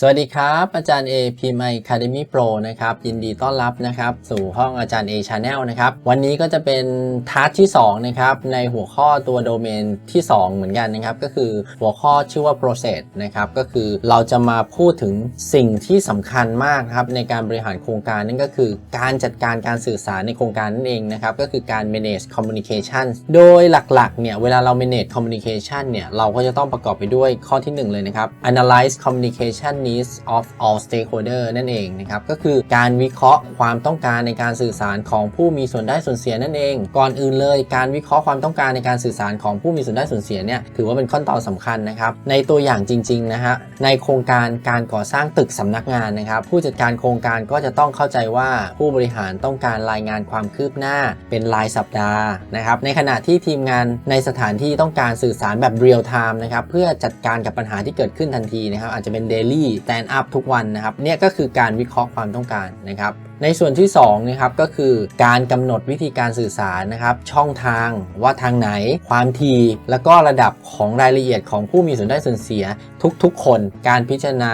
สวัสดีครับ อาจารย์ A พีม Academy Pro นะครับ ยินดีต้อนรับนะครับ สู่ห้องอาจารย์ A Channel นะครับ วันนี้ก็จะเป็นทาร์ทที่ 2 นะครับ ในหัวข้อตัวโดเมนที่ 2 เหมือนกันนะครับ ก็คือหัวข้อชื่อว่า process นะครับ ก็คือเราจะมาพูดถึงสิ่งที่สำคัญมากครับในการบริหารโครงการนั่นก็คือการจัดการการสื่อสารในโครงการนั่นเองนะครับ ก็คือการ manage communication โดยหลักๆเนี่ยเวลาเรา manage communication เนี่ยเราก็จะต้องประกอบไปด้วยข้อทีหนึ่1 เลยนะครับ analyze communication needs of all stakeholder นั่นเองนะครับ ก็คือการวิเคราะห์ความต้องการในการสื่อสารของผู้มีส่วนได้ส่วนเสียนั่นเอง ก่อนอื่นเลย การวิเคราะห์ความต้องการในการสื่อสารของผู้มีส่วนได้ส่วนเสียเนี่ยถือว่าเป็นขั้นตอนสำคัญนะครับ ในตัวอย่างจริงๆนะฮะในโครงการการก่อสร้างตึกสำนักงานนะครับ ผู้จัดการโครงการก็จะต้องเข้าใจว่าผู้บริหารต้องการรายงานความคืบหน้าเป็นรายสัปดาห์นะครับในขณะที่ทีมงานในสถานที่ต้องการสื่อสารแบบเรียลไทม์นะครับเพื่อจัดการกับปัญหาที่เกิดขึ้นทันทีนะครับอาจจะเป็นเดลี่ daily stand up ทุกวันนะครับเนี่ยก็คือการวิเคราะห์ความต้องการนะครับในส่วนที่2นะครับก็คือการกำหนดวิธีการสื่อสารนะครับ ช่องทางว่าทางไหน ความถี่แล้วก็ระดับของรายละเอียดของผู้มีส่วนได้ส่วนเสียทุกๆ คน การพิจารณา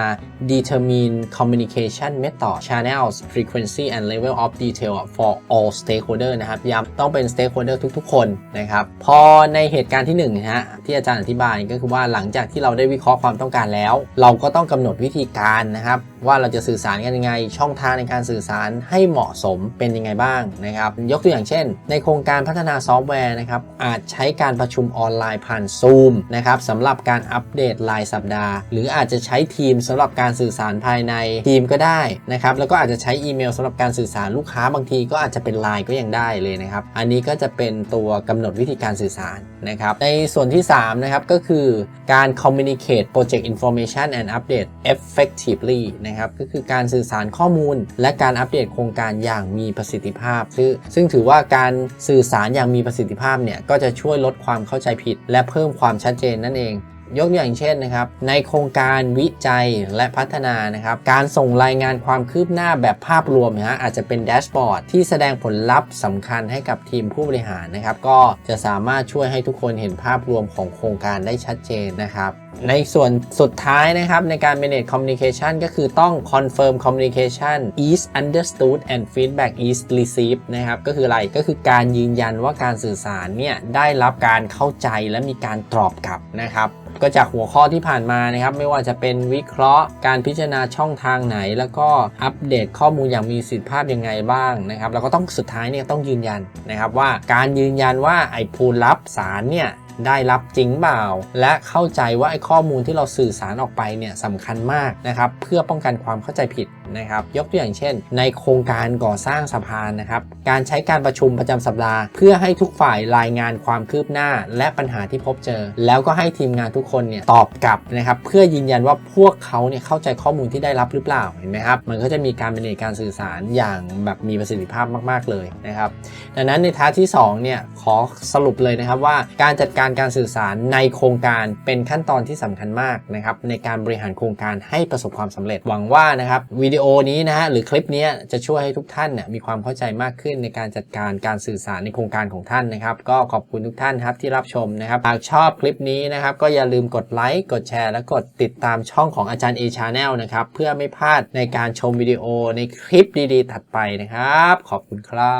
determine communication method channels frequency and level of detail for all stakeholder นะครับย้ำต้องเป็น stakeholder ทุกๆ คนนะครับพอในเหตุการณ์ที่1นะฮะที่อาจารย์อธิบายก็คือว่าหลังจากที่เราได้วิเคราะห์ความต้องการแล้ว เราก็ต้องกำหนดวิธีการนะครับ ว่าเราจะสื่อสารกันยังไง ช่องทางในการสื่อสารให้เหมาะสมเป็นยังไงบ้างนะครับ ยกตัวอย่างเช่น ในโครงการพัฒนาซอฟต์แวร์นะครับอาจใช้การประชุมออนไลน์ผ่าน Zoom นะครับสำหรับการอัปเดตรายสัปดาห์ หรืออาจจะใช้ทีมสำหรับการสื่อสารภายในทีมก็ได้นะครับแล้วก็อาจจะใช้อีเมลสำหรับการสื่อสารลูกค้าบางทีก็อาจจะเป็นไลน์ก็ยังได้เลยนะครับอันนี้ก็จะเป็นตัวกำหนดวิธีการสื่อสารนะครับในส่วนที่ 3 นะครับก็คือการ communicate project information and update effectively นะครับก็คือการสื่อสารข้อมูล และการอัปเดตโครงการอย่างมีประสิทธิภาพซึ่งซึ่งถือว่าการสื่อสารอย่างมีประสิทธิภาพเนี่ยก็จะช่วยลดความเข้าใจผิด และเพิ่มความชัดเจนนั่นเอง ยกตัวอย่างเช่นนะครับ ในโครงการวิจัยและพัฒนานะครับ การส่งรายงานความคืบหน้าแบบภาพรวมนะฮะอาจจะเป็นแดชบอร์ดที่แสดงผลลัพธ์สำคัญให้กับทีมผู้บริหารนะครับ ก็จะสามารถช่วยให้ทุกคนเห็นภาพรวมของโครงการได้ชัดเจนนะครับในส่วนสุดท้ายนะครับในการ manage communication ก็คือต้อง confirm communication is understood and feedback is received นะครับก็คืออะไรก็คือการยืนยันว่าการสื่อสารเนี่ยได้รับการเข้าใจและมีการตอบกลับนะครับก็จากหัวข้อที่ผ่านมานะครับไม่ว่าจะเป็นวิเคราะห์ การพิจารณาช่องทางไหน แล้วก็อัปเดตข้อมูลอย่างมีสิทธิภาพยังไงบ้างนะครับแล้วก็ต้องสุดท้ายเนี่ยต้องยืนยันนะครับว่าการยืนยันว่าไอ้ผู้รับสารเนี่ย ได้รับจริงเปล่า และเข้าใจว่าไอ้ข้อมูลที่เราสื่อสารออกไปเนี่ยสำคัญมากนะครับเพื่อป้องกันความเข้าใจผิดนะครับ ยกตัวอย่างเช่น ในโครงการก่อสร้างสะพานนะครับการใช้การประชุมประจำสัปดาห์ เพื่อให้ทุกฝ่ายรายงานความคืบหน้า และปัญหาที่พบเจอ แล้วก็ให้ทีมงานทุกคนเนี่ยตอบกลับนะครับเพื่อยืนยันว่าพวกเขาเนี่ยเข้าใจข้อมูลที่ได้รับหรือเปล่าเห็นไหมครับมันก็จะมีการเป็นการสื่อสารอย่างแบบมีประสิทธิภาพมาก ๆเลยนะครับดังนั้นในท้าที่2เนี่ยขอสรุปเลยนะครับว่าการจัดการการการสื่อสารในโครงการเป็นขั้นตอนที่สำคัญมากนะครับในการบริหารโครงการให้ประสบความสำเร็จหวังว่านะครับวิดีโอนี้นะฮะหรือคลิปนี้จะช่วยให้ทุกท่านเนี่ยมีความเข้าใจมากขึ้นในการจัดการการสื่อสารในโครงการของท่านนะครับ ก็ขอบคุณทุกท่านครับที่รับชมนะครับหากชอบคลิปนี้นะครับก็อย่าลืมกดไลค์กดแชร์ และกดติดตามช่องของอาจารย์ A Channel นะครับเพื่อไม่พลาดในการชมวิดีโอในคลิปดีๆ ถัดไปนะครับ ขอบคุณครั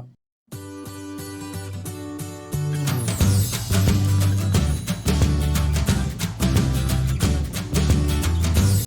บ